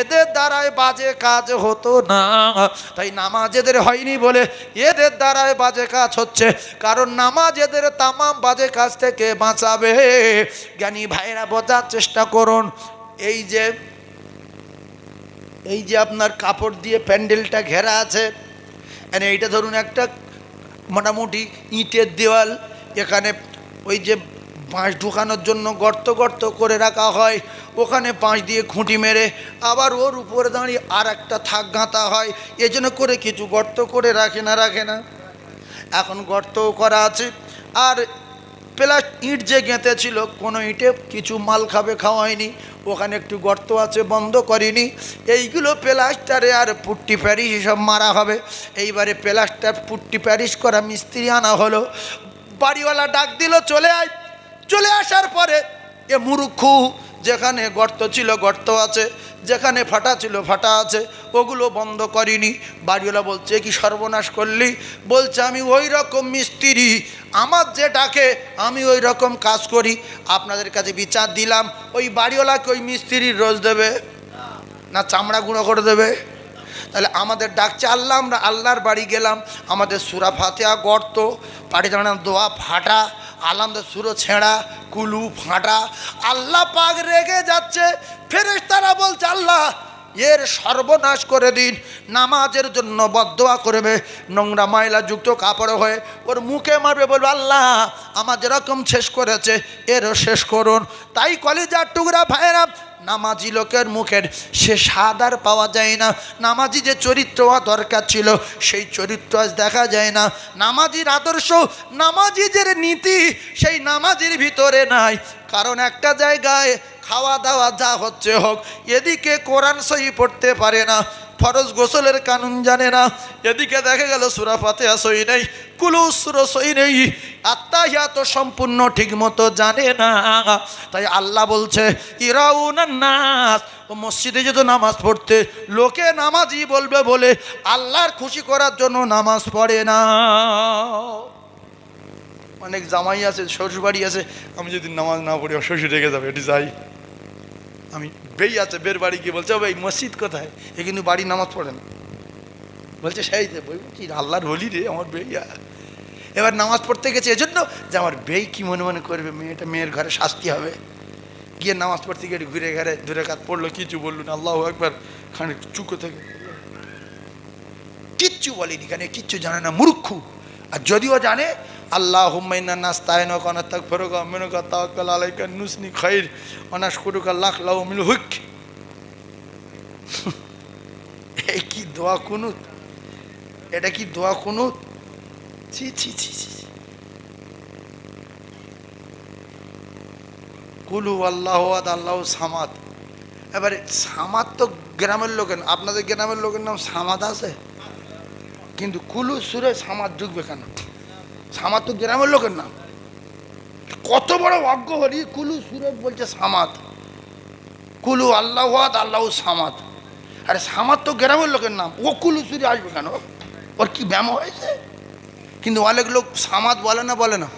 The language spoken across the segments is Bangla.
এদের দ্বারায় বাজে কাজ হতো না। তাই নামাজ এদের হয়নি বলে এদের দ্বারায় বাজে কাজ হচ্ছে। কারণ নামাজ এদের তামাম বাজে কাজ থেকে বাঁচাবে। জ্ঞানী ভাইরা বোঝার চেষ্টা করুন। এই যে এই যে আপনার কাপড় দিয়ে প্যান্ডেলটা ঘেরা আছে মানে এইটা ধরুন একটা মোটামুটি ইটের দেওয়াল, এখানে ওই যে বাঁশ ঢুকানোর জন্য গর্ত গর্ত করে রাখা হয়। ওখানে বাঁশ দিয়ে খুঁটি মেরে আবার ওর উপরে দাঁড়িয়ে আর একটা থাক গাঁথা হয়। এজন্য করে কিছু গর্ত করে রাখে না রাখে না। এখন গর্তও করা আছে। আর প্লাস ইট যে গেঁথে ছিল কোনো ইটে কিছু মাল খাবে খাওয়ায়নি ওখানে একটু গর্ত আছে, বন্ধ করিনি। এইগুলো প্লাস্টারে আর পুট্টি প্যারিস এসব মারা হবে। এইবারে প্লাস্টার পুট্টি প্যারিস করা মিস্ত্রি আনা হলো। বাড়িওয়ালা ডাক দিল, চলে আয়। চলে আসার পরে এ মুরুক্ষু যেখানে গর্ত ছিল, গর্ত আছে, যেখানে ফাটা ছিল, ফাটা আছে, ওগুলো বন্ধ করিনি। বাড়িওয়ালা বলছে কি সর্বনাশ করলি? বলছে, আমি ওই রকম মিস্ত্রি। আমার যে ডাকে আমি ওই রকম কাজ করি। আপনাদের কাছে বিচার দিলাম। ওই বাড়িওয়ালাকে ওই মিস্ত্রির রোজ দেবে? না, চামড়া গুঁড়ো করে দেবে? তাহলে আমাদের ডাকছে আল্লাহ, আমরা আল্লাহর বাড়ি গেলাম, আমাদের সুরা ফাতেহা গর্ত পাটি দাঁড়ানো দোয়া ফাটা আলামদের সুরো ছেঁড়া, কুলু ফাটা, আল্লাহ পাক রেগে যাচ্ছে ফেরেশ তারা বলছে, আল্লাহ, এর সর্বনাশ করে দিন, নামাজের জন্য বদোয়া করবে, নোংরা ময়লা যুক্ত কাপড় হয়ে ওর মুখে মারবে, বলবে, আল্লাহ আমার যেরকম শেষ করেছে, এরও শেষ করুন। তাই কলেজার টুকরা ভাইয়েরা নামাজি লোকের মুখের সে স্বাদ আর পাওয়া যায় না। নামাজি যে চরিত্র হওয়া দরকার ছিল, সেই চরিত্র আজ দেখা যায় না। নামাজির আদর্শ, নামাজিদের নীতি, সেই নামাজির ভিতরে নাই। কারণ একটা জায়গায় খাওয়া দাওয়া যা হচ্ছে হোক, এদিকে কোরআন সহি পড়তে পারে না। ফরজ গোসলের কানুন জানে না। এদিকে দেখা গেল সুরা ফাতেহা সই নেই সই নেই। আত্মাহিয়া তো সম্পূর্ণ ঠিক মতো জানে না। তাই আল্লাহ বলছে ইরাউ ইরাউনান্নাস ও মসজিদে যেত নামাজ পড়তে, লোকে নামাজই বলবে বলে আল্লাহর খুশি করার জন্য নামাজ পড়ে না। অনেক জামাই আছে শ্বশুর বাড়ি আছে। আমি যদি নামাজ না পড়ি শ্বশুর রেগে যাবে, এটি যাই। আমি বেই আছে বের বাড়ি গিয়ে বলছে ভাই মসজিদ কোথায়? এ কিন্তু বাড়ি নামাজ পড়ে না। বলছে, সেই যে বই কি আল্লাহর হলি রে আমার বেইয়া। এবার নামাজ পড়তে গেছে, এজন্য যে আমার বেই কি মনে মনে করবে, মেয়েটা মেয়ের ঘরে শাস্তি হবে। গিয়ে নামাজ পড়তে গিয়ে ঘুরে ঘরে, দূরে কাত পড়ল কিছু বলল না, আল্লাহ একবার খানিক চুকো থেকে। কিচ্ছু বলেনি, কেন কিচ্ছু জানে না, মূর্খু। আর যদিও জানে আল্লাহ হুম্মাইনা নাস্তায়ন কনাত্তাক ফেরোকা মেনুকা তাওয়াক্কাল আলাইকা নুসনি অনাস লাখ লাউ মিল হুক। এই কি দোয়া কুনুত? এটা কি দোয়া কুনুত? ছি ছি ছি ছি। কুলু আল্লাহ আল্লাহ সামাদ। এবারে সামাদ তো গ্রামের লোকের, আপনাদের গ্রামের লোকের নাম সামাদ আছে? কিন্তু কুলু সুরে সামাদ ঢুকবে কেন? সামাদ তো গ্রামের লোকের নাম। কত বড় অজ্ঞ হরি, কুলু সুরে বলছে সামাদ কুলু আল্লাহাদ আল্লাহ সামাদ আরে সামাদ তো গ্রামের লোকের নাম। ও কুলু সুরে আসবে কেন? ওর কি ব্যায়াম হয়েছে? কিন্তু অনেক লোক সামাদ বলে না বলে না।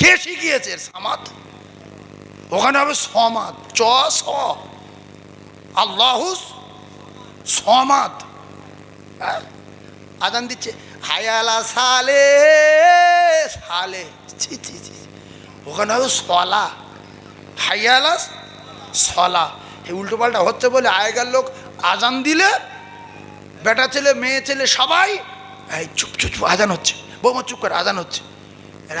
কে শিখিয়েছে সামাদ ওখানে হবে সমাদ চ, স। আল্লাহুস সমাদ হ্যাঁ? আদান দিচ্ছে। হায়ালা সালে সালে। ছি ছি ছি। ওখানে হবে সলা। হাইয়ালা সলা। এই উল্টো পাল্টা হচ্ছে বলে আগেকার লোক আজান দিলে, বেটা ছেলে, মেয়ে ছেলে সবাই, এই চুপ চুপ আজান হচ্ছে। বৌমা চুপ করে আজান হচ্ছে।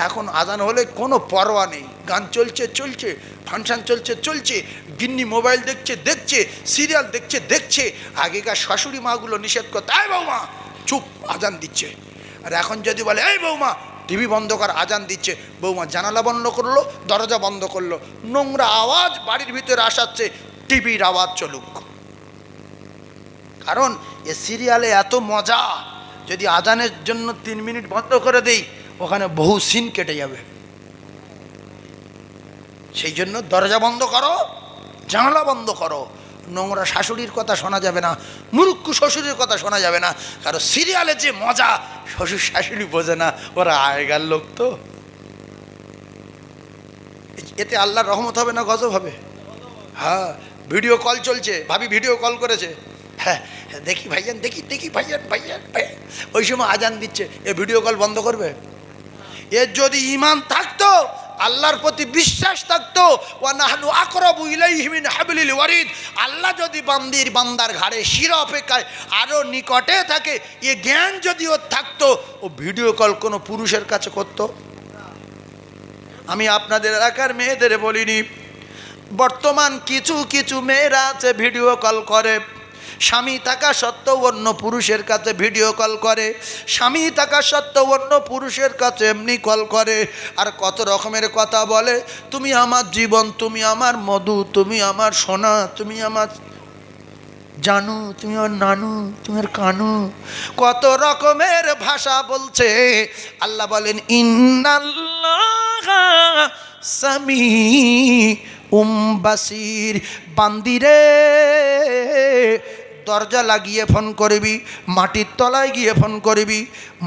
এখন আজান হলে কোনো পরোয়া নেই। গান চলছে চলছে, ফাংশান চলছে চলছে। গিন্নি মোবাইল দেখছে দেখছে, সিরিয়াল দেখছে দেখছে। আগেকার শাশুড়ি মাগুলো নিষেধ করতে এই বৌমা চুপ, আজান দিচ্ছে। আর এখন যদি বলে, এই বৌমা, টিভি বন্ধ কর, আজান দিচ্ছে। বৌমা জানালা বন্ধ করল, দরজা বন্ধ করল। নোংরা আওয়াজ বাড়ির ভিতরে আসাচ্ছে, টিভির আওয়াজ চলুক। কারণ এ সিরিয়ালে এত মজা, যদি আজানের জন্য তিন মিনিট বন্ধ করে দেই, ওখানে বহু সিন কেটে যাবে। সেই জন্য দরজা বন্ধ করো, জানালা বন্ধ করো। নোংরা শাশুড়ির কথা শোনা যাবে না মুরুক্কু শ্বশুরের কথা শোনা যাবে না কারণ সিরিয়ালে যে মজা শ্বশুর শাশুড়ি বোঝে না ওরা আগেকার লোক তো। এতে আল্লাহর রহমত হবে না গজব হবে? হ্যাঁ ভিডিও কল চলছে ভাবি ভিডিও কল করেছে। হ্যাঁ হ্যাঁ, দেখি ভাইজান দেখি দেখি ভাইজান ভাইজান ভাইজান। ওই সময় আজান দিচ্ছে এ ভিডিও কল বন্ধ করবে? এর যদি ইমান থাকতো আল্লাহর প্রতি বিশ্বাস থাকতো ওয়ানাহনু আকরাবু ইলাইহি মিন হাবলিল ওয়ারিদ। আল্লাহ যদি বান্দির বান্দার ঘাড়ে শিরা অপেক্ষায় আরও নিকটে থাকে, এ জ্ঞান যদি ওর থাকতো, ও ভিডিও কল কোনো পুরুষের কাছে করতো? আমি আপনাদের এলাকার মেয়েদের বলিনি, বর্তমান কিছু কিছু মেয়েরা আছে, ভিডিও কল করে। স্বামী থাকা সত্ত্বেও অন্য পুরুষের কাছে ভিডিও কল করে। স্বামী থাকা সত্ত্বেও অন্য পুরুষের কাছে এমনি কল করে। আর কত রকমের কথা বলে, তুমি আমার জীবন, তুমি আমার মধু, তুমি আমার সোনা, তুমি আমার জানু, তুমি আমার নানু, তুমি আর কানু। কত রকমের ভাষা বলছে। আল্লাহ বলেন সামি উম বান্দিরে দরজা লাগিয়ে ফোন করবি, মাটির তলায় গিয়ে ফোন করবি,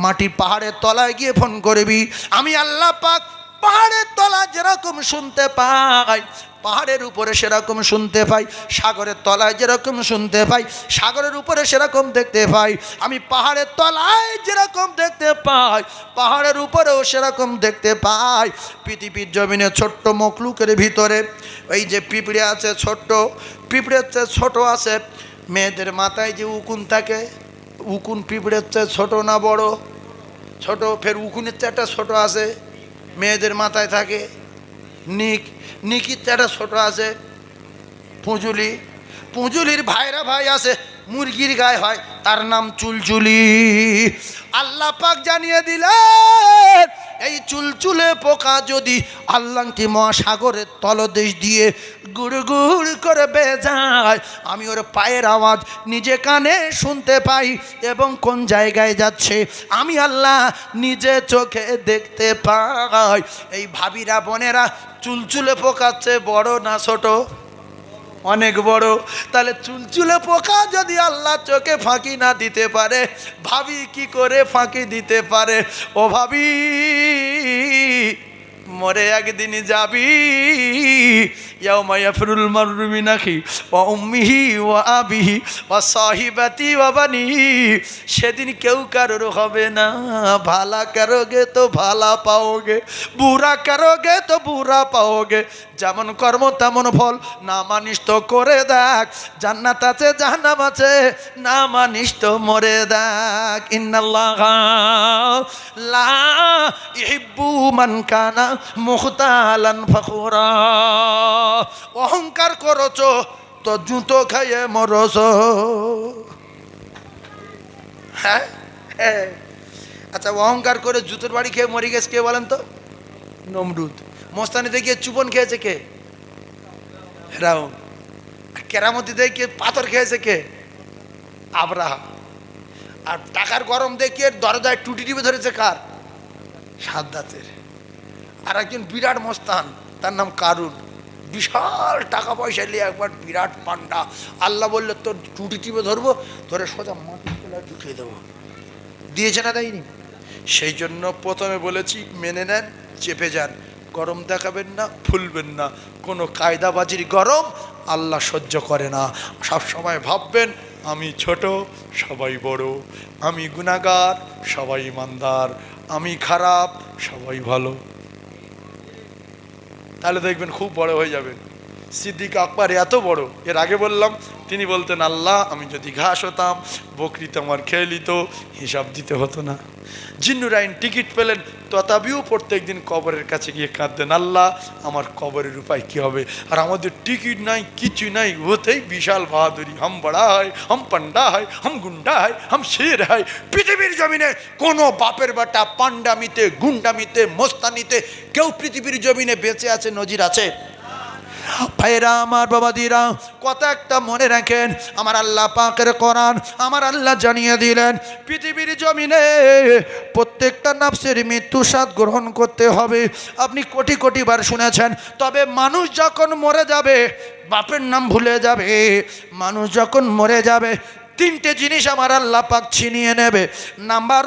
মাটির পাহাড়ের তলায় গিয়ে ফোন করবি। আমি আল্লাহ পাক পাহাড়ের তলায় যেরকম শুনতে পাই, পাহাড়ের উপরে সেরকম শুনতে পাই, সাগরের তলায় যেরকম শুনতে পাই, সাগরের উপরে সেরকম দেখতে পাই। আমি পাহাড়ের তলায় যেরকম দেখতে পাই, পাহাড়ের উপরেও সেরকম দেখতে পাই। পৃথিবীর জমিনে ছোট্ট মকলুকের ভিতরে এই যে পিঁপড়ে আছে ছোট্ট পিঁপড়ের চেয়ে ছোট আছে মেয়েদের মাথায় যে উকুন থাকে, উকুন পিঁপড়ের চেয়ে ছোটো না বড়? ছোট, ফের উকুনের চেয়ে একটা ছোটো আছে, মেয়েদের মাথায় থাকে। নিক, নিকির চেয়ে একটা ছোটো আছে। পুঁজুলি, পুঁজুলির ভাইরা ভাই আছে। মুরগির গায়ে হয়, তার নাম চুলচুলি। আল্লাহ পাক জানিয়ে দিলেন এই চুলচুলে পোকা যদি আল্লাহটি মহাসাগরের তলদেশ দিয়ে গুড় গুড় করে বেজায় আমি ওর পায়ের আওয়াজ নিজে কানে শুনতে পাই এবং কোন জায়গায় যাচ্ছে, আমি আল্লাহ নিজে চোখে দেখতে পাই। এই ভাবিরা, বোনেরা, চুলচুলে পোকাচ্ছে বড় না ছোট? অনেক বড়। তাহলে চুলচুলে পোকা যদি আল্লাহ চোখে ফাঁকি না দিতে পারে, ভাবি কি করে ফাঁকি দিতে পারে? ও ভাবি মরে একদিন যাবি। ইয়াউমা ইয়াফরুল মাররু মিন আখি ওয়া উম্মিহি ওয়া আবিহি ওয়া সাহিবাতি বানিহি সেদিন কেউ কারোর হবে না। ভালা করোগে তো ভালা পাওগে, বুড়া করোগে তো বুড়া পাওগে। যেমন কর্ম তেমন ফল, না মানিস তো করে দেখ। জান্নাত আছে, জাহান্নাম আছে, না মানিস তো মরে দেখ। ইন্নাল্লাহ লা ইহিব্বু মান কানা মুখতালান ফখুরা। অহংকার করছ, তো জুতো খাইয়ে মরছ। হ্যাঁ হ্যাঁ। আচ্ছা অহংকার করে জুতোর বাড়ি খেয়ে মরে গেছে কে বলেন তো? নমরুদ। মোস্তানিতে গিয়ে চুবন খেয়েছে কে? রাউন। কেরামতিতে গিয়ে পাথর খেয়েছে কে? আবরাহা। আর টাকার গরম দেখিয়ে দরজায় টুটি টিপে ধরেছে কার? সাদ্দাতের। আর একজন বিরাট মস্তান, তার নাম কারুন। বিশাল টাকা পয়সা নিয়ে একবার বিরাট পান্ডা। আল্লাহ বললে, তোর টুটি টিপে ধরবো, ধরে সোজা মাটি ঢুকিয়ে দেবো। দিয়েছে না দেয়নি। সেই জন্য প্রথমে বলেছি, মেনে নেন, চেপে যান। গরম দেখাবেন না, ফুলবেন না। কোনো কায়দাবাজির গরম আল্লাহ সহ্য করে না। সব সময় ভাববেন, আমি ছোট, সবাই বড়। আমি গুণাগার, সবাই ইমানদার। আমি খারাপ, সবাই ভালো। তাহলে দেখবেন খুব বড় হয়ে যাবেন। সিদ্দিক আকবর এত বড়। এর আগে বললাম, তিনি বলতেন, আল্লাহ, আমি যদি ঘাস হতাম, বকরিতে আমার খেয়ে নিত হিসাব দিতে হতো না। জিন্নুরাইন টিকিট পেলেন, তথাপিও প্রত্যেক দিন কবরের কাছে গিয়ে কাঁদতেন, আল্লাহ, আমার কবরের উপায় কি হবে? আর আমাদের টিকিট নাই, কিছু নাই ওতেই বিশাল বাহাদুরি। হাম বড়া হয় হাম পান্ডা হয় হাম গুন্ডা হয় হাম শের হয় পৃথিবীর জমিনে কোনো বাপের বাটা পান্ডামিতে গুন্ডামিতে, মোস্তানিতে, কেউ পৃথিবীর জমিনে বেঁচে আছে, নজির আছে? ভাইরা, আমার বাবা বাবাদিরা কথা একটা মনে রাখেন, আমার আল্লাহ পাকের কোরআন আমার আল্লাহ জানিয়ে দিলেন, পৃথিবীর জমিনে প্রত্যেকটা নাফসের মৃত্যু স্বাদ গ্রহণ করতে হবে। আপনি কোটি কোটি বার শুনেছেন, তবে মানুষ যখন মরে যাবে, বাপের নাম ভুলে যাবে, মানুষ যখন মরে যাবে, তিনটে জিনিস আমার আল্লাহ পাক ছিনিয়ে নেবে। নাম্বার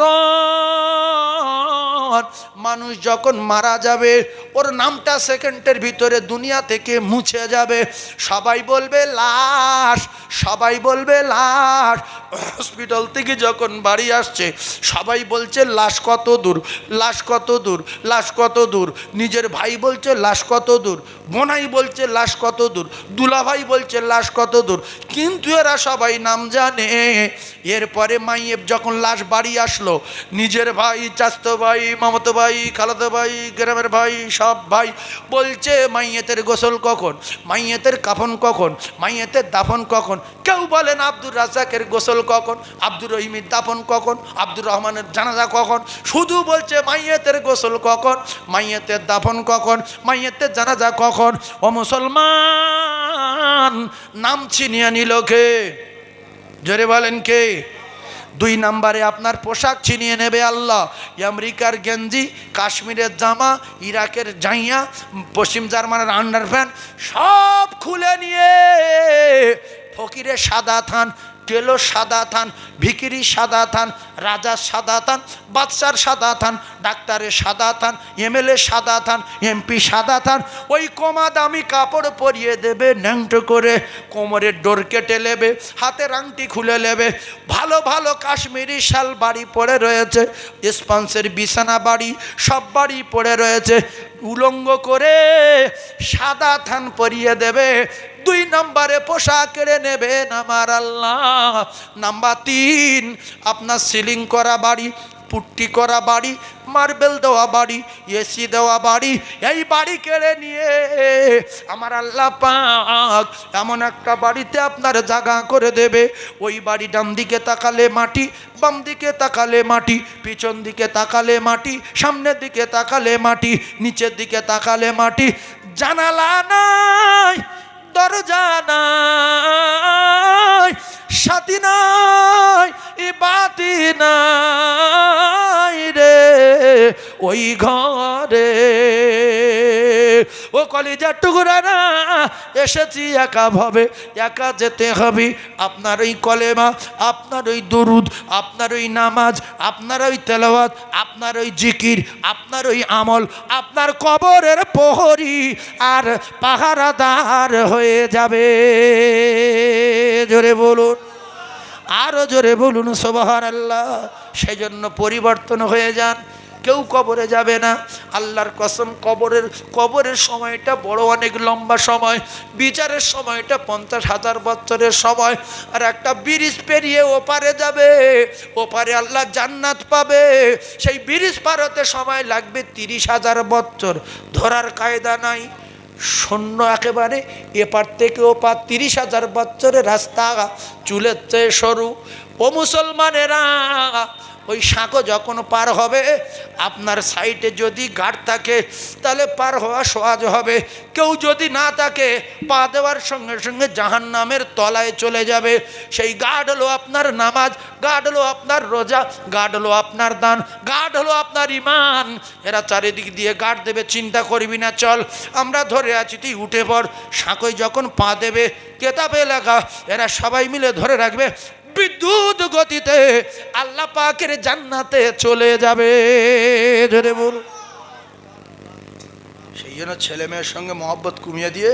পর মানুষ যখন মারা যাবে, ওর নামটা সেকেন্ডের ভিতরে দুনিয়া থেকে মুছে যাবে। সবাই বলবে, লাশ! সবাই বলবে, লাশ! হসপিটাল থেকে যখন বাড়ি আসছে, সবাই বলছে, লাশ কত দূর, লাশ কত দূর, লাশ কত দূর। নিজের ভাই বলছে, লাশ কত দূর। বোনাই বলছে, লাশ কত দূর। দুলাভাই বলছে, লাশ কত দূর? কিন্তু এরা সবাই নাম জানে। এরপরে মাইয়েব যখন লাশ বাড়ি আসলো, নিজের ভাই চাস্তো ভাই মামতো ভাই, খালাতো ভাই, গ্রামের ভাই, সব ভাই বলছে, মাইয়েতের গোসল কখন? মাইয়েতের কাফন কখন? মাইয়েতের দাফন কখন? কেউ বলেন, আব্দুর রাজাকের গোসল কখন? আব্দুর রহিমের দাফন কখন? আব্দুর রহমানের জানাজা কখন? শুধু বলছে, মাইয়েতের গোসল কখন? মাইয়েতের দাফন কখন? মাইয়েতের জানাজা কখন? ও মুসলমান, নাম ছিনিয়ে নিল কে? জোরে বলেন কে? দুই নাম্বারে আপনার পোশাক ছিনিয়ে নেবে আল্লাহ। আমেরিকার গেঞ্জি, কাশ্মীরের জামা, ইরাকের জাইয়া, পশ্চিম জার্মানের আন্ডার সব খুলে নিয়ে ফকিরের সাদা থান টেলো সাদা থান ভিকিরি সাদা থান রাজার সাদা থান বাদশার সাদা থান ডাক্তারের সাদা থান এমএলএ সাদা থান এমপি সাদা থান ওই কমা দামি কাপড় পরিয়ে দেবে, ন্যাংটো করে কোমরের ডোর কেটে নেবে, হাতের আংটি খুলে নেবে। ভালো ভালো কাশ্মীরি শাল বাড়ি পড়ে রয়েছে, স্পন্সের বিছানা বাড়ি, সব বাড়ি পড়ে রয়েছে। উলঙ্গ করে সাদা থান পরিয়ে দেবে। দুই নম্বরে পোশাক কেড়ে নেবেন আমার আল্লাহ। নাম্বার তিন, আপনার সিলিং করা বাড়ি পুট্টি করা বাড়ি, মার্বেল দেওয়া বাড়ি এসি দেওয়া বাড়ি, এই বাড়ি কেড়ে নিয়ে আমার আল্লাহ পাক এমন একটা বাড়িতে আপনার জাগা করে দেবে। ওই বাড়ি ডান দিকে তাকালে মাটি, বাম দিকে তাকালে মাটি, পিছন দিকে তাকালে মাটি, সামনের দিকে তাকালে মাটি, নিচের দিকে তাকালে মাটি। জানালা নাই দরজা নাই সাথী নাই ই বাতি নাই রে ওই ঘরে। ও কলিজার টুকুরা না এসেছি একা ভাবে, একা যেতে হবে। আপনার ওই কলেমা, আপনার ওই দরুদ, আপনার ওই নামাজ, আপনার ওই তেলাওয়াত, আপনার ওই জিকির, আপনার ওই আমল, আপনার কবরের প্রহরী আর পাহারাদার হয়ে যাবে। জোরে বলুন আরও জোরে বলুন সোবাহার আল্লাহ সেই জন্য পরিবর্তন হয়ে যান। কেউ কবরে যাবে না। আল্লাহর কসম, কবরের কবরের সময়টা বড় অনেক লম্বা সময়। বিচারের সময়টা পঞ্চাশ হাজার বছরের সময়। আর একটা ব্রিজ পেরিয়ে ওপারে যাবে। ওপারে আল্লাহ জান্নাত পাবে। সেই ব্রিজ পার হতে সময় লাগবে তিরিশ হাজার বছর। ধরার কায়দা নাই। শূন্য একেবারে এপার থেকে ওপার তিরিশ হাজার বছরের রাস্তা, চুলের চেয়ে সরু। ও মুসলমানেরা ওই সাঁকো যখন পার হবে, আপনার সাইডে যদি গার্ড থাকে, তাহলে পার হওয়া সহজ হবে। কেউ যদি না থাকে, পা দেওয়ার সঙ্গে সঙ্গে জাহান নামের তলায় চলে যাবে। সেই গার্ড হলো আপনার নামাজ গার্ড হলো আপনার রোজা গার্ড হলো আপনার দান গার্ড হলো আপনার ইমান এরা চারিদিক দিয়ে গার্ড দেবে, চিন্তা করবি না, চল। আমরা ধরে আছি, তুই উঠে পড়। সাঁকোয় যখন পা দেবে, কেতাবে লেখা এরা সবাই মিলে ধরে রাখবে। বিদ্যুৎ গতিতে আল্লাহ পাকের জান্নাতে চলে যাবে। জোরে বলুন। সেই জন্য ছেলে মেয়ের সঙ্গে মহব্বত কমিয়ে দিয়ে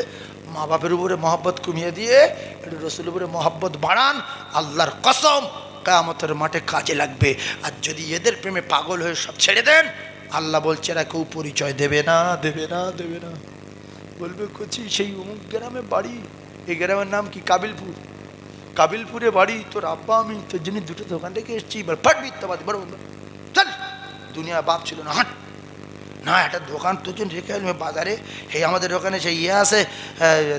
মা বাপের উপরে মহব্বত কমিয়ে দিয়ে, একটু রসুল উপরে মহব্বত বাড়ান, আল্লাহর কসম কামতের মাঠে কাজে লাগবে। আর যদি এদের প্রেমে পাগল হয়ে সব ছেড়ে দেন, আল্লাহ বলছে এরা কেউ পরিচয় দেবে না দেবে না দেবে না। বলবে, কচি, সেই অমুক গ্রামে বাড়ি। এই গ্রামের নাম কি কাবিলপুর? কাবিলপুরে বাড়ি, তোর আব্বা, আমি, তোর জন্য দুটো দোকান থেকে এসেছি, এবার ফাট মিথ্যাবাদ বড় চল দুনিয়া বাপ ছিল না, হাট। না, একটা দোকান তোর জন্য রেখে আসবে বাজারে। এই আমাদের ওখানে সেই ইয়ে আছে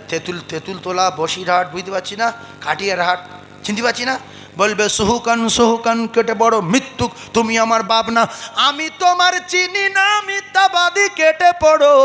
তেঁতুল তেঁতুল তোলা বসিরহাট বুঝতে পারছি না? কাটিয়ার হাট, চিনতে পারছি না? বলবে, সুহুকান সুহুকান, কেটে বড় মৃত্যুক, তুমি আমার বাপ না। আমি তোমার চিনি না মিথ্যাবাদী কেটে পড়ো।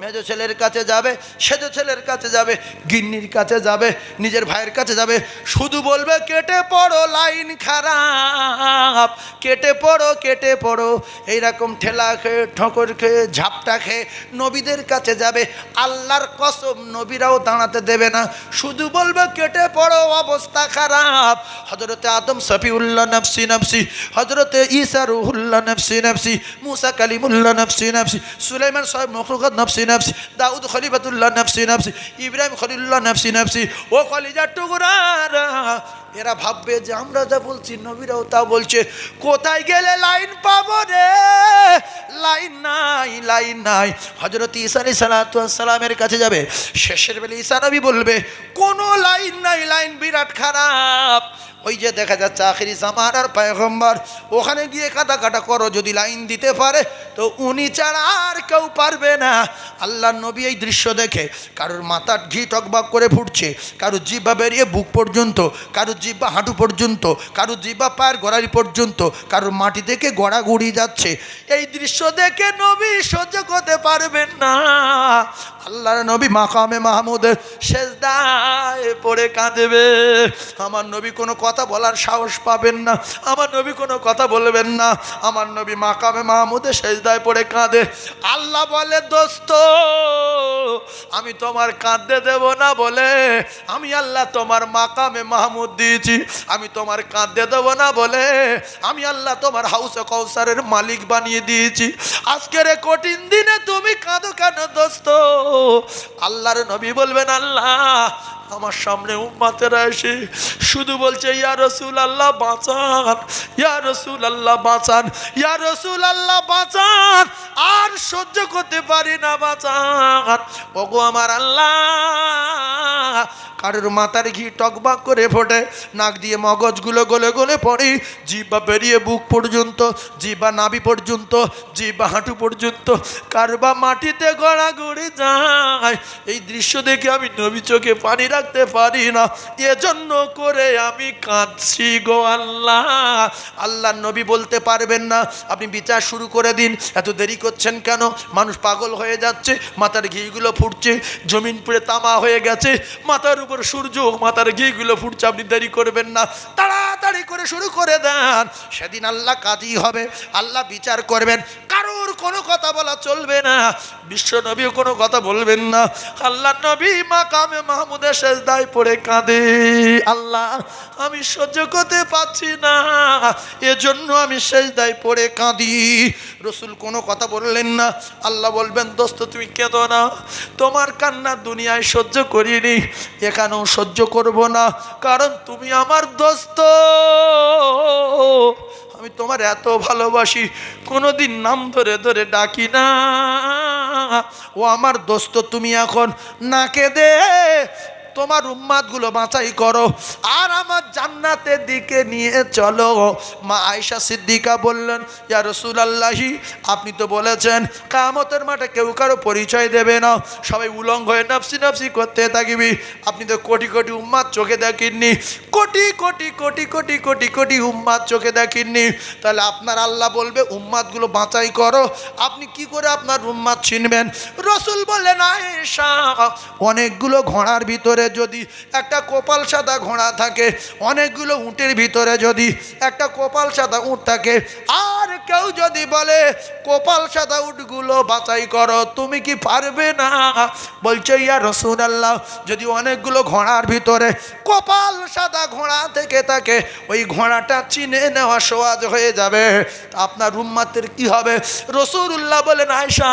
মেজো ছেলের কাছে যাবে, সেজো ছেলের কাছে যাবে, গিন্নির কাছে যাবে, নিজের ভাইয়ের কাছে যাবে। শুধু বলবে, কেটে পড়ো, লাইন খারাপ, কেটে পড়ো কেটে পড়ো। এইরকম ঠেলা খেয়ে, ঠোকর খেয়ে, ঝাপটা খেয়ে নবীদের কাছে যাবে। আল্লাহর কসম, নবীরাও দাঁড়াতে দেবে না। শুধু বলবে, কেটে পড়ো, অবস্থা খারাপ। হজরতে আদম সফিউল্লাহ নফসি নফসি। হজরতে ঈসা রুহুল্লাহ নফসি নফসি। মুসা কালিমুল্লাহ নফসি নফসি। সুলাইমান সাহেব নফসি নফসি দাউদ খলিফাতুল্লাহ নাফসি নাফসি ইব্রাহিম খলিল্লাহ নাফসি নাফসি ও খলিজা টুকরারা এরা ভাববে যে আমরা যা বলছি, নবীরাও তা বলছে। কোথায় গেলে লাইন পাবো রে? লাইন নাই লাইন নাই। হজরত ঈসা আলী সালামের কাছে যাবে। শেষের বেলা ঈসা নবী বলবে, কোনো লাইন নাই, লাইন বিরাট খারাপ। ওই যে দেখা যাচ্ছে, আখিরি জামার আর পায়গম্বর, ওখানে গিয়ে কাটা কাটা করো, যদি লাইন দিতে পারে, তো উনি ছাড়া আর কেউ পারবে না। আল্লাহ নবী এই দৃশ্য দেখে, কারোর মাথার ঘি টকবাক করে ফুটছে, কারোর জিব্বা বেরিয়ে বুক পর্যন্ত, কারোর জিব্বা হাঁটু পর্যন্ত, কারও জিব্বা পায়ের গড়ারি পর্যন্ত কারোর মাটি থেকে গড়াগড়ি যাচ্ছে। এই দৃশ্য দেখে নবী পারবেন না। আল্লাহর নবী মাকামে মাহমুদের শেষদায় পড়ে কাঁদেবে। আমার নবী কোনো কথা বলার সাহস পাবেন না। আমার নবী কোনো কথা বলবেন না। আমার নবী মাকামে মাহমুদের শেষদায় পড়ে কাঁদে। আল্লাহ বলে, দোস্ত, আমি তোমার কাঁদতে দেব না বলে আমি আল্লাহ তোমার মাকামে মাহমুদ দিয়েছি। আমি তোমার কাঁদতে দেব না বলে আমি আল্লাহ তোমার হাউসে কৌসারের মালিক বানিয়ে দিয়েছি। আজকের কঠিন দিনে তুমি কাঁদো কেন দোস্ত? আল্লাহর নবী বলবেন আল্লাহ আমার সামনে উম্মাতেরা এসে শুধু বলছে, ইয়া রসুল আল্লাহ বাঁচান। ইয়া রসুল আল্লাহ বাঁচান। ইয়া রসুল আল্লাহ বাঁচান। আর সহ্য করতে পারি না, বাঁচান। ওগো আমার আল্লাহ, কারোর মাথার ঘি টকবাক করে ফোটে, নাক দিয়ে মগজগুলো গলে গলে পড়ে জিব্বা বেরিয়ে বুক পর্যন্ত জিব্বা নাভি পর্যন্ত জিব্বা হাঁটু পর্যন্ত, কারবা মাটিতে গড়াগড়ি যায়। এই দৃশ্য দেখে আমি নবী চোখে পানি রাখতে পারি না। এজন্য করে আমি কাঁদছি গো আল্লাহ। আল্লাহ নবী বলতে পারবেন না। আপনি বিচার শুরু করে দিন। এত দেরি করছেন কেন? মানুষ পাগল হয়ে যাচ্ছে, মাথার ঘিগুলো ফুটছে, জমিন পুড়ে তামা হয়ে গেছে, মাথার উপর সূর্য, মাথার ঘিগুলো ফুটছে, আপনি দেরি করবেন না। তাড়াতাড়ি করে শুরু করে দেন। সেদিন আল্লাহ কাজই হবে। আল্লাহ বিচার করবেন। কারোর কোনো কথা বলা চলবে না। বিশ্ব নবীও কোনো কথা বলবেন না। আল্লাহ নবী মা মাকামে মাহমুদের শেষদায় পড়ে কাঁদে। আল্লাহ, আমি সহ্য করতে পারছি না। এজন্য আমি শেষদায় পড়ে কাঁদি। রসুল কোনো কথা বললেন না। আল্লাহ বলবেন, দোস্ত, তুমি কেঁদো না। তোমার কান্না দুনিয়ায় সহ্য করিনি। এখানেও সহ্য করব না। কারণ তুমি আমার দোস্ত। আমি তোমার এত ভালোবাসি, কোনোদিন নাম ধরে ধরে ডাকি না। ও আমার দোস্ত, তুমি এখন নাকে দে তোমার উম্মাদগুলো বাঁচাই করো। আর আমার জান্নাতের দিকে নিয়ে চলো। মা আয়সা সিদ্দিকা বললেন, ইয়া রসুল আল্লাহি আপনি তো বলেছেন কামতের মাঠে কেউ কারও পরিচয় দেবে না। সবাই উলঙ্গ হয়ে নাফসি নাফসি করতে থাকিবি। আপনি তো কোটি কোটি উম্মাদ চোখে দেখেননি কোটি কোটি কোটি কোটি কোটি কোটি উম্মাদ চোখে দেখেননি তাহলে আপনার আল্লাহ বলবে, উম্মাদগুলো বাঁচাই করো। আপনি কি করে আপনার উম্মাদ চিনবেন? রসুল বললেন, আয়েশা, অনেকগুলো ঘোড়ার ভিতরে যদি একটা কপাল সাদা ঘোড়া থাকে, অনেকগুলো উটের ভিতরে যদি একটা কপাল সাদা উট থাকে, আর কেউ যদি বলে, কপাল সাদা উটগুলো বাছাই করো, তুমি কি পারবে না? বলছে, ইয়া রসুন আল্লাহ যদি অনেকগুলো ঘোড়ার ভিতরে কপাল সাদা ঘোড়া থেকে থাকে, ওই ঘোড়াটা চিনে নেওয়া সহজ হয়ে যাবে। আপনার রুম্মাতের কি হবে? রসুল্লাহ বলেন আয়সা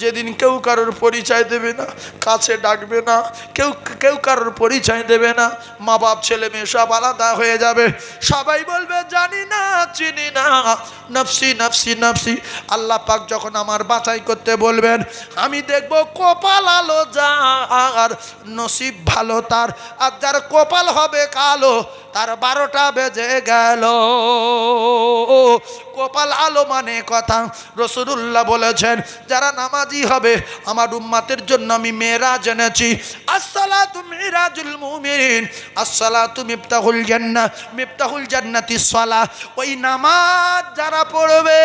যেদিন কেউ কারোর পরিচয় দেবে না, কাছে ডাকবে না, কেউ কেউ কারোর পরিচয় দেবে না। মা বাপ, ছেলে মেয়ে সব আলাদা হয়ে যাবে। সবাই বলবে, জানি না, চিনি না। নফসি নফসি নফসি। আল্লাহ পাক যখন আমার বাছাই করতে বলবেন, আমি দেখব কপাল আলো যার, নসিব ভালো তার। আর যার কপাল হবে কালো, তার বারোটা বেজে গেল। কপাল আলো মানে কথা। রসুল্লাহ বলেছেন, যারা নামাজি হবে, আমার উম্মাতের জন্য আমি মেয়েরা জেনেছি আসসালাতু মিরাজুল মুমিন আসসালাতু মিফতাহুল জান্নাহ, মিফতাহুল জান্নাতি সালাহ ওই নামাজ যারা পড়বে,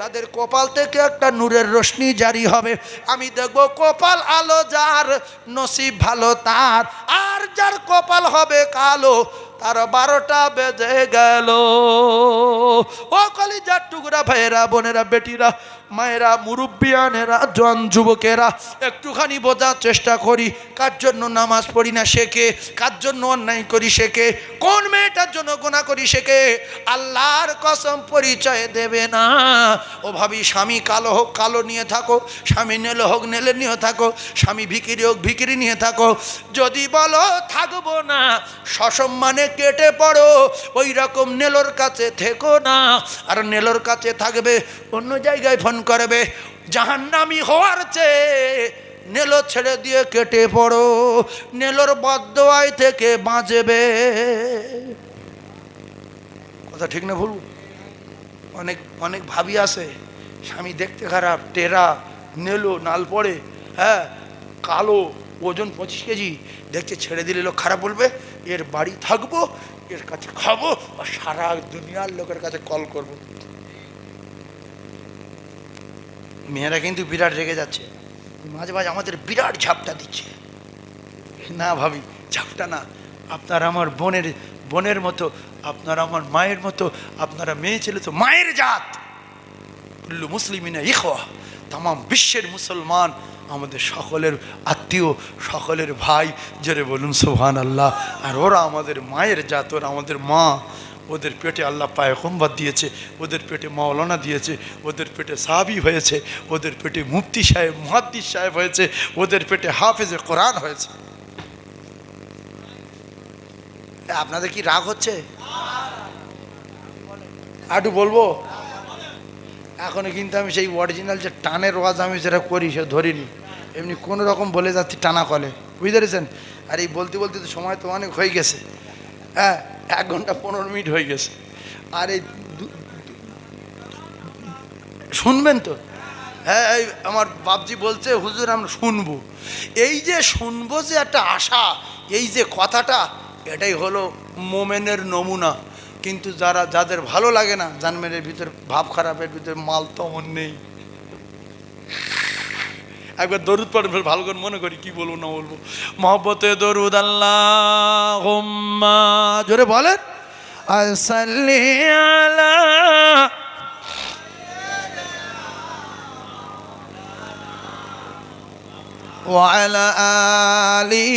তাদের কপাল থেকে একটা নূরের রশ্মি জারি হবে। আমি দেখব কপাল আলো যার, নসিব ভালো তার। আর যার কপাল হবে কালো তার বারোটা বেজে গেল। ও কলিজার টুকরা ভাইয়েরা বোনেরা বেটিরা মায়েরা, মুরব্বিয়ানেরা জন যুবকেরা, একটুখানি বোঝার চেষ্টা করি, কার জন্য নামাজ পড়ি না শেখে কার জন্য অন্যায় করি শেখে কোন মেয়েটার জন্য গোনা করি শেখে আল্লাহর কসম পরিচয় দেবে না। ও ভাবি, স্বামী কালো হোক, কালো নিয়ে থাকো, স্বামী নেলে হোক, নেলে নিয়ে থাকো, স্বামী ভিকিরি হোক, ভিকিরি নিয়ে থাকো, যদি বলো থাকব না, সসম্মানে কেটে পড়ো, ওই রকম নেলোর কাছে থেকো না, আর নেলোর কাছে থাকবে অন্য জায়গায় ফোন করবে। জাহান্নামি হওয়ার চেয়ে নেলো ছেড়ে দিয়ে কেটে পড়ো, নেলোর বদোয়াই থেকে বাঁচবে। কথা ঠিক না ভুল? অনেক অনেক ভাবি আছে, স্বামী দেখতে খারাপ, টেরা, নেলো, নাল পড়ে হ্যাঁ কালো, ওজন পঁচিশ কেজি, দেখছে ছেড়ে দিলে লোক খারাপ বলবে, এর বাড়ি থাকব, এর কাছে খাব, আর সারা দুনিয়ার লোকের কাছে কল করব। মেয়েরা কিন্তু বিরাট রেগে যাচ্ছে। মাঝে মাঝে আমাদের বিরাট ঝাপটা দিচ্ছে। না ভাবি, ঝাপটা না। আপনার আমার বোনের বোনের মতো, আপনার আমার মায়ের মতো, আপনারা মেয়ে ছেলে তো মায়ের জাত। কুল্লু মুসলিমিনা ইখওয়া তাম বিশ্বের মুসলমান, আমাদের সকলের আত্মীয়, সকলের ভাই, জেরে বলুন সোহান আল্লাহ আর ওরা আমাদের মায়ের জাত, ওরা আমাদের মা। ওদের পেটে আল্লাহ পায়ে পায়কম্বাদ দিয়েছে, ওদের পেটে মাওলানা দিয়েছে, ওদের পেটে সাহাবি হয়েছে, ওদের পেটে মুফতি সাহেব, মুহাদ্দিস সাহেব হয়েছে, ওদের পেটে হাফেজে কোরআন হয়েছে। আপনাদের কি রাগ হচ্ছে? আটু বলব? এখনও কিন্তু আমি সেই অরিজিনাল যে টানের ওয়াজ আমি যেটা করি, সে ধরিনি। এমনি কোনো রকম বলে যাচ্ছি, টানা কলে। বুঝতে পেরেছেন? আর এই বলতে বলতে তো সময় তো অনেক হয়ে গেছে। হ্যাঁ এক ঘণ্টা পনেরো মিনিট হয়ে গেছে। আর এই শুনবেন তো? হ্যাঁ আমার বাপজি বলছে, হুজুর, আমরা শুনব। এই যে শুনব যে একটা আশা, এই যে কথাটা, এটাই হলো মোমেনের নমুনা। কিন্তু যারা, যাদের ভালো লাগে না জানমের ভিতর ভাব খারাপের ভিতর মাল তমন নেই। একবার দরুদ পড়ে ভালো করে মনে করি কি বলবো না বলবো মহব্বতে দরুদ আল্লাহ জোরে বলেন আসাল্লি আলা وعلى آله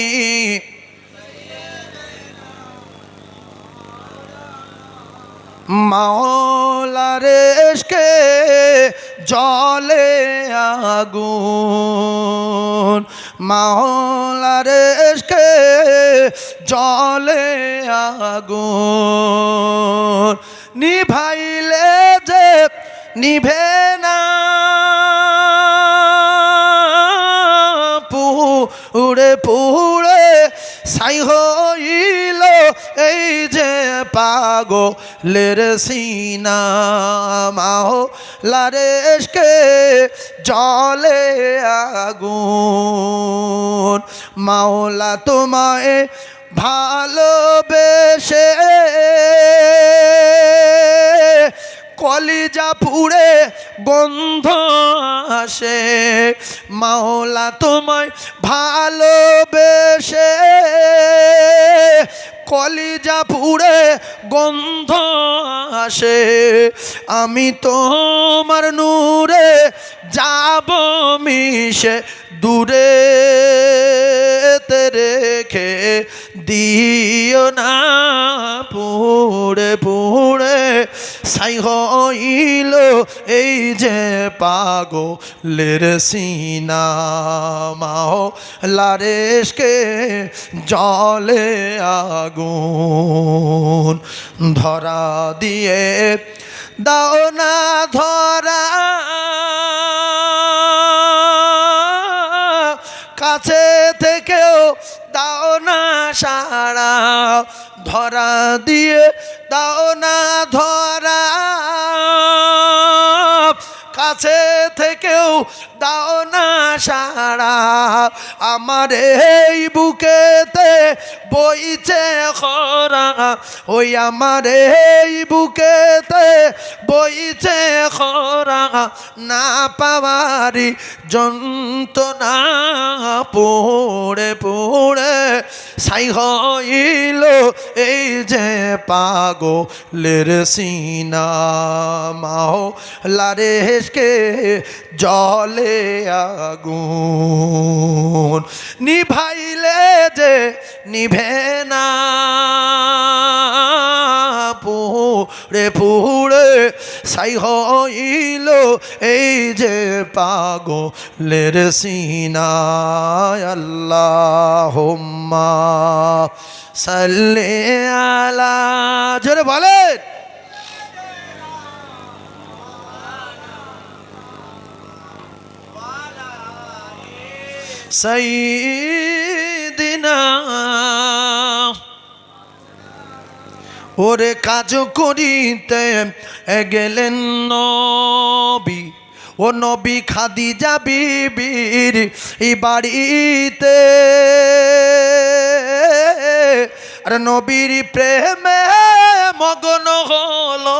মাওলার এসকে জলে আগুন। মাওলার এসকে জলে আগুন। নিভাইলে যে নিভে না, পুড়ে পুড়ে সাই হইল এই যে সিনা মাও লারেশকে জলে আগুন। মাওলা তোমায় ভালোবেসে কলিজা পুড়ে গন্ধ আসে। মাওলা তোমায় ভালোবেসে। কলিজা পুড়ে গন্ধ আসে। আমি তোমার নূরে যাব মিশে দূরে। রেখে দিও না পুড়ে পুড়ে সাই হইল এই যে পাগলের সিনা মাও লারেশকে জলে আগুন ধরা দিয়ে দাও না ধরা। কাছে থেকেও দাও না সারা ধরা দিয়ে দাও না ধরা। কাছে থেকেও দাও না সারা আমার এই বুকেতে বইছে খরা। ওই আমার এই বুকেতে বইছে খরা। না পাওয়ারি যন্ত্রণা পড়ে পড়ে সাই হইল এই যে পাগলের সিনা। মাও লারেশকে জলে আগুন নিভাইলে যে নিভে না। পুড়ে পুড়ে সাই হইল এই যে পাগলের সিনায়। আল্লাহ সাল্লে আলা। জোরে বলেন। সাইদিনা। ওরে কাজ করিতে গেলেন নবী। ও নবী খাদি যাবি যাবিবির এই বাড়িতে। আর নবীর প্রেমে মগ্ন হলো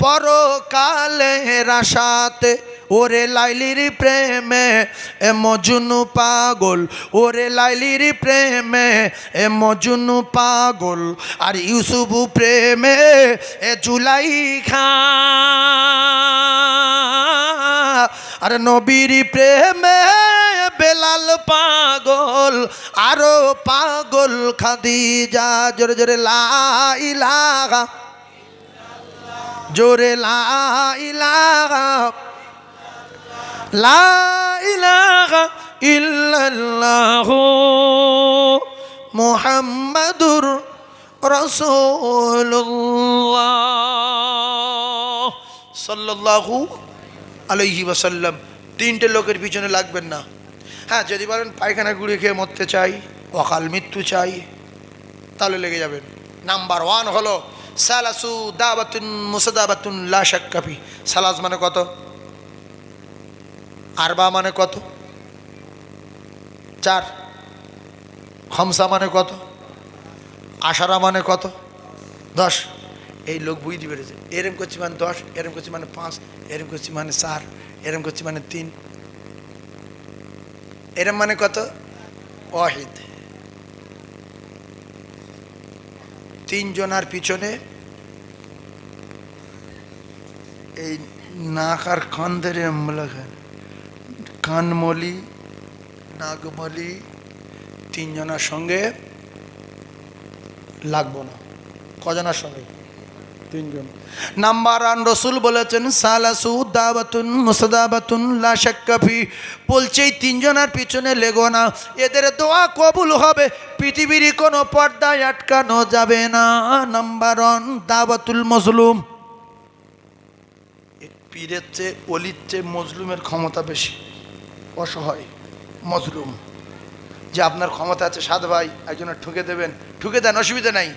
পরকালের আশাতে। ওরে লাইলির প্রেমে, এ মজুনু পাগল। ওরে লাইলির প্রেমে, এ মজনু পাগল। আর ইউসুফ প্রেমে, এ জুলাই খা আর নবীর প্রেমে, বেলাল পাগল, আরও পাগল খাদিজা। জোরে জোরে লাইলাগা জোরে লাইলাগা লা ইলাহা ইল্লাল্লাহু মুহাম্মাদুর রাসূলুল্লাহ সাল্লাল্লাহু আলাইহি ওয়াসাল্লাম। তিনটে লোকের পিছনে লাগবেন না। হ্যাঁ যদি বলেন পায়খানা গুড়ি খেয়ে মরতে চাই, অকাল মৃত্যু চাই, তাহলে লেগে যাবেন। নাম্বার ওয়ান হলো সালাসু দাবাতুন মুসাদাবাতুন লা শাক্কাফি সালাস মানে কত? আরবা মানে কত? চার। হমসা মানে কত? আশারা মানে কত? দশ। এই লোক বুঝতে পেরেছে। এরম করছি মানে দশ, এরম করছি মানে পাঁচ, এরম করছি মানে চার, এরম করছি মানে তিন। এরম মানে কত? ওয়াহিদ। তিনজনার পিছনে এই নাক আর কান ধরে লাগে কানমলি, নাগমলি তিনজনার সঙ্গে লাগবো না। কজনার সঙ্গে? তিনজন। নাম্বার আন রসুল বলেছেন, সালাসু দাবাতুন মুসদাবাতুন লা শাক্কাফি বলছে এই তিনজনের পিছনে লেগো না, এদের দোয়া কবুল হবে, পৃথিবীর কোনো পর্দায় আটকানো যাবে না। নাম্বার ওয়ান দাবাতুল মজলুম। পীরের চেয়ে অলির চেয়ে মজলুমের ক্ষমতা বেশি। অসহায়, মজলুম। যে আপনার ক্ষমতা আছে সাদ ভাই, একজনের ঠুকে দেবেন। ঠুকে দেন, অসুবিধা নাই।